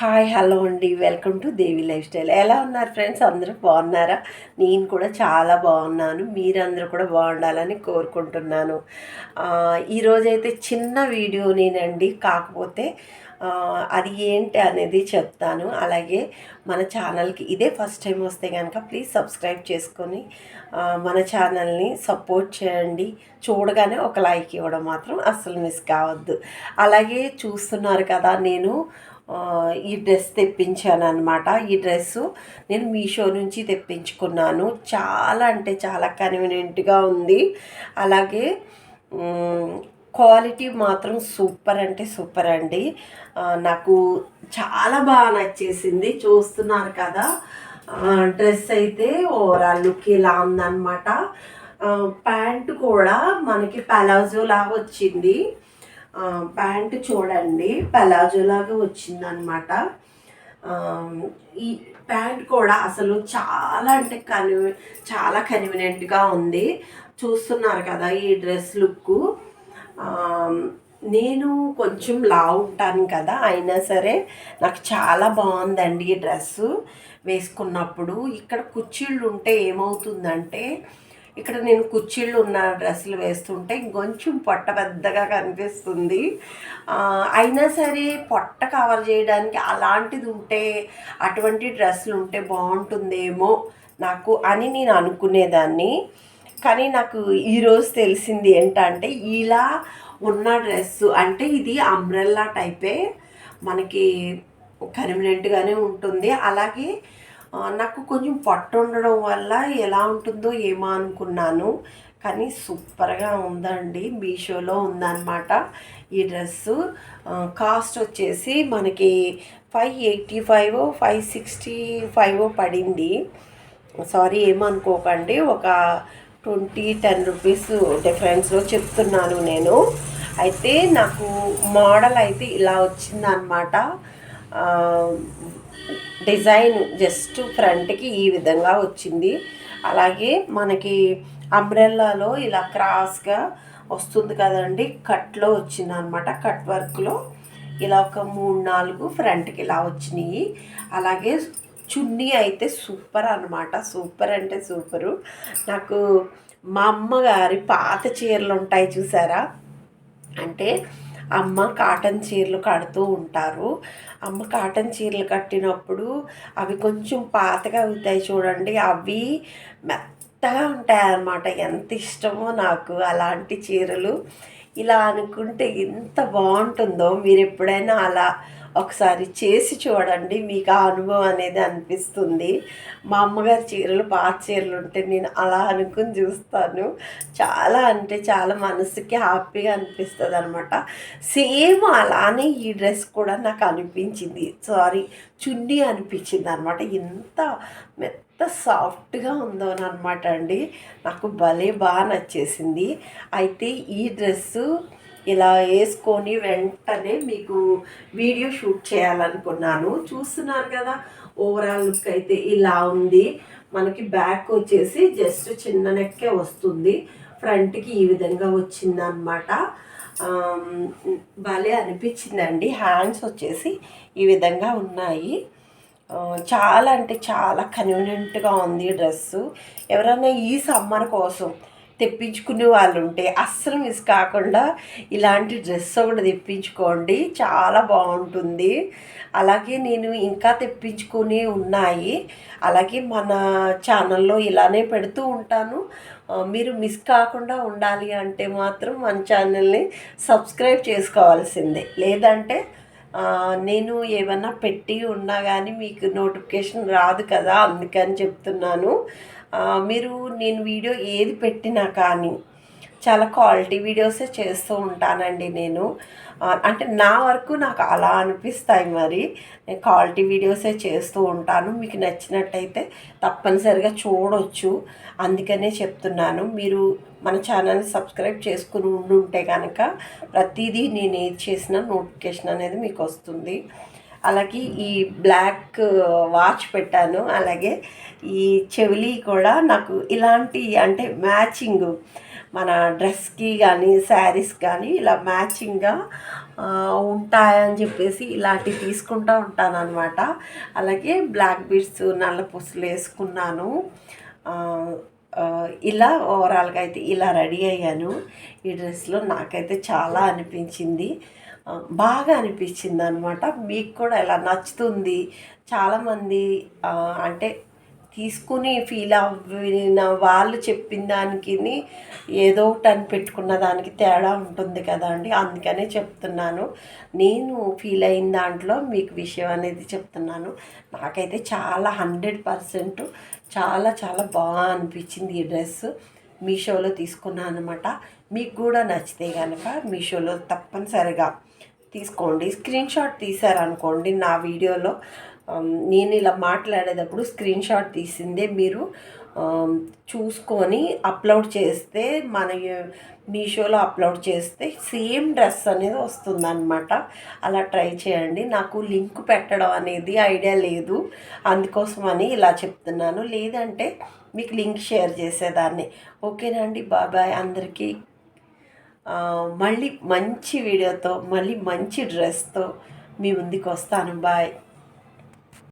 Hi hello అండి. Welcome to Devi lifestyle. ఎలా ఉన్నారు ఫ్రెండ్స్? అందరూ బాగున్నారా? నేను కూడా చాలా బాగున్నాను. మీరందరూ కూడా బాగుండాలని కోరుకుంటున్నాను. ఈరోజైతే చిన్న వీడియో నేనండి కాకపోతే అది ఏంటి అనేది చెప్తాను. అలాగే మన ఛానల్కి ఇదే ఫస్ట్ టైం వస్తే కనుక ప్లీజ్ సబ్స్క్రైబ్ చేసుకొని మన ఛానల్ని సపోర్ట్ చేయండి. చూడగానే ఒక లైక్ ఇవ్వడం మాత్రం అస్సలు మిస్ కావద్దు. అలాగే చూస్తున్నారు కదా నేను ఈ డ్రెస్ తెప్పించాను అనమాట ఈ డ్రెస్సు నేను మీషో నుంచి తెప్పించుకున్నాను. చాలా అంటే చాలా కన్వీనియంట్గా ఉంది. అలాగే క్వాలిటీ మాత్రం సూపర్ అంటే సూపర్ అండి. నాకు చాలా బాగా నచ్చేసింది. చూస్తున్నారు కదా. డ్రెస్ అయితే ఓవరాల్ లుక్ ఇలా ఉందన్నమాట. ప్యాంటు కూడా మనకి పలాజో లాగా వచ్చింది. ప్యాంటు చూడండి పలాజో లాగా వచ్చిందనమాట ఈ ప్యాంట్ కూడా అసలు చాలా అంటే కన్వీ చాలా కన్వీనియంట్గా ఉంది. చూస్తున్నారు కదా ఈ డ్రెస్ లుక్ నేను కొంచెం లావు ఉంటాను కదా అయినా సరే నాకు చాలా బాగుందండి ఈ డ్రెస్సు వేసుకున్నప్పుడు. ఇక్కడ కుర్చీళ్ళు ఉంటే ఏమవుతుందంటే ఇక్కడ నేను కుర్చీళ్ళు ఉన్న డ్రెస్సులు వేస్తుంటే ఇంకొంచెం పొట్ట పెద్దగా కనిపిస్తుంది. అయినా సరే పొట్ట కవర్ చేయడానికి అలాంటిది ఉంటే అటువంటి డ్రెస్సులు ఉంటే బాగుంటుందేమో నాకు అని నేను అనుకునేదాన్ని. కానీ నాకు ఈరోజు తెలిసింది ఏంటంటే ఇలా ఉన్న డ్రెస్సు అంటే ఇది అంబ్రెల్లా టైపే. మనకి కన్వీనియంట్గానే ఉంటుంది. అలాగే నాకు కొంచెం పట్టు ఉండడం వల్ల ఎలా ఉంటుందో ఏమో అనుకున్నాను. కానీ సూపర్గా ఉందండి. మీషోలో ఉందన్నమాట ఈ డ్రెస్సు. కాస్ట్ వచ్చేసి మనకి five eighty five five sixty five పడింది. సారీ ఏమనుకోకండి. ఒక ట్వంటీ టెన్ రూపీస్ డిఫరెన్స్లో చెప్తున్నాను నేను. అయితే నాకు మోడల్ అయితే ఇలా వచ్చిందనమాట డిజైన్ జస్ట్ ఫ్రంట్కి ఈ విధంగా వచ్చింది. అలాగే మనకి అంబ్రెల్లాలో ఇలా క్రాస్గా వస్తుంది కదండి కట్లో వచ్చింది అనమాట కట్ వర్క్లో. ఇలా ఒక మూడు నాలుగు ఫ్రంట్కి ఇలా వచ్చినాయి. అలాగే చున్నీ అయితే సూపర్ అనమాట సూపర్ అంటే సూపరు. నాకు మా అమ్మగారి పాత చీరలు ఉంటాయి చూసారా? అంటే అమ్మ కాటన్ చీరలు కడుతూ ఉంటారు. అమ్మ కాటన్ చీరలు కట్టినప్పుడు అవి కొంచెం పాతగా అవుతాయి చూడండి. అవి మెత్తగా ఉంటాయి అన్నమాట ఎంత ఇష్టమో నాకు అలాంటి చీరలు. ఇలా అనుకుంటే ఎంత బాగుంటుందో మీరు ఎప్పుడైనా అలా ఒకసారి చేసి చూడండి మీకు ఆ అనుభవం అనేది అనిపిస్తుంది. మా అమ్మగారి చీరలు పాత చీరలు ఉంటే నేను అలా అనుకుని చూస్తాను. చాలా అంటే చాలా మనసుకి హ్యాపీగా అనిపిస్తుంది అనమాట సేమ్ అలానే ఈ డ్రెస్ కూడా నాకు అనిపించింది. సారీ చున్నీ అనిపించింది అనమాట ఎంత మెత్త సాఫ్ట్గా ఉందో అనమాట అండి. నాకు భలే బాగా నచ్చేసింది. అయితే ఈ డ్రెస్సు ఇలా వేసుకొని వెంటనే మీకు వీడియో షూట్ చేయాలనుకున్నాను. చూస్తున్నారు కదా ఓవరాల్ లుక్ అయితే ఇలా ఉంది. మనకి బ్యాక్ వచ్చేసి జస్ట్ చిన్న నెక్కే వస్తుంది. ఫ్రంట్కి ఈ విధంగా వచ్చిందనమాట భలే అనిపించిందండి. హ్యాండ్స్ వచ్చేసి ఈ విధంగా ఉన్నాయి. చాలా అంటే చాలా కన్వీనియంట్గా ఉంది డ్రెస్సు. ఎవరైనా ఈ సమ్మర్ కోసం తెప్పించుకునే వాళ్ళు ఉంటే అస్సలు మిస్ కాకుండా ఇలాంటి డ్రెస్ ఒకటి తెప్పించుకోండి. చాలా బాగుంటుంది. అలాగే నేను ఇంకా తెప్పించుకుని ఉన్నాయి. అలాగే మన ఛానల్లో ఇలానే పెడుతూ ఉంటాను. మీరు మిస్ కాకుండా ఉండాలి అంటే మాత్రం మన ఛానల్ని సబ్స్క్రైబ్ చేసుకోవాల్సిందే. లేదంటే నేను ఏమన్నా పెట్టి ఉన్నా కానీ మీకు నోటిఫికేషన్ రాదు కదా అందుకని చెప్తున్నాను. మీరు నేను వీడియో ఏది పెట్టినా కానీ చాలా క్వాలిటీ వీడియోసే చేస్తూ ఉంటానండి నేను. అంటే నా వరకు నాకు అలా అనిపిస్తాయి మరి. నేను క్వాలిటీ వీడియోసే చేస్తూ ఉంటాను. మీకు నచ్చినట్టయితే తప్పనిసరిగా చూడొచ్చు. అందుకనే చెప్తున్నాను. మీరు మన ఛానల్ని సబ్స్క్రైబ్ చేసుకుని ఉండుంటే కనుక ప్రతిదీ నేను ఏది చేసినా నోటిఫికేషన్ అనేది మీకు వస్తుంది. అలాగే ఈ బ్లాక్ వాచ్ పెట్టాను. అలాగే ఈ చెవిలి కూడా నాకు ఇలాంటి అంటే మ్యాచింగ్ మన డ్రెస్కి కానీ శారీస్ కానీ ఇలా మ్యాచింగ్గా ఉంటాయని చెప్పేసి ఇలాంటివి తీసుకుంటూ ఉంటాను అనమాట అలాగే బ్లాక్ బీడ్స్ నల్ల పూసలు వేసుకున్నాను. ఇలా ఓవరాల్గా అయితే ఇలా రెడీ అయ్యాను. ఈ డ్రెస్లో నాకైతే చాలా అనిపించింది. బాగా అనిపించింది అనమాట మీకు కూడా ఇలా నచ్చుతుంది. చాలామంది అంటే తీసుకుని ఫీల్ అవ్విన వాళ్ళు చెప్పిన దానికి ఏదో ఒకటి అని పెట్టుకున్న దానికి తేడా ఉంటుంది కదా అండి. అందుకనే చెప్తున్నాను. నేను ఫీల్ అయిన దాంట్లో మీకు విషయం అనేది చెప్తున్నాను. నాకైతే చాలా హండ్రెడ్ పర్సెంట్ చాలా చాలా బాగా అనిపించింది ఈ డ్రెస్. మీషోలో తీసుకున్నాను అనమాట మీకు కూడా నచ్చితే కనుక మీషోలో తప్పనిసరిగా తీసుకోండి. స్క్రీన్ షాట్ తీశారనుకోండి నా వీడియోలో. నేను ఇలా మాట్లాడేటప్పుడు స్క్రీన్ షాట్ తీసిందే మీరు చూసుకొని అప్లోడ్ చేస్తే మన మీషోలో అప్లోడ్ చేస్తే సేమ్ డ్రెస్ అనేది వస్తుందన్నమాట. అలా ట్రై చేయండి. నాకు లింక్ పెట్టడం అనేది ఐడియా లేదు. అందుకోసమని ఇలా చెప్తున్నాను. లేదంటే మీకు లింక్ షేర్ చేసేదాన్ని. ఓకేనండి బాబాయ్ అందరికీ. మళ్ళీ మంచి వీడియోతో మళ్ళీ మంచి డ్రెస్తో మీ ముందుకు వస్తాను. బాయ్.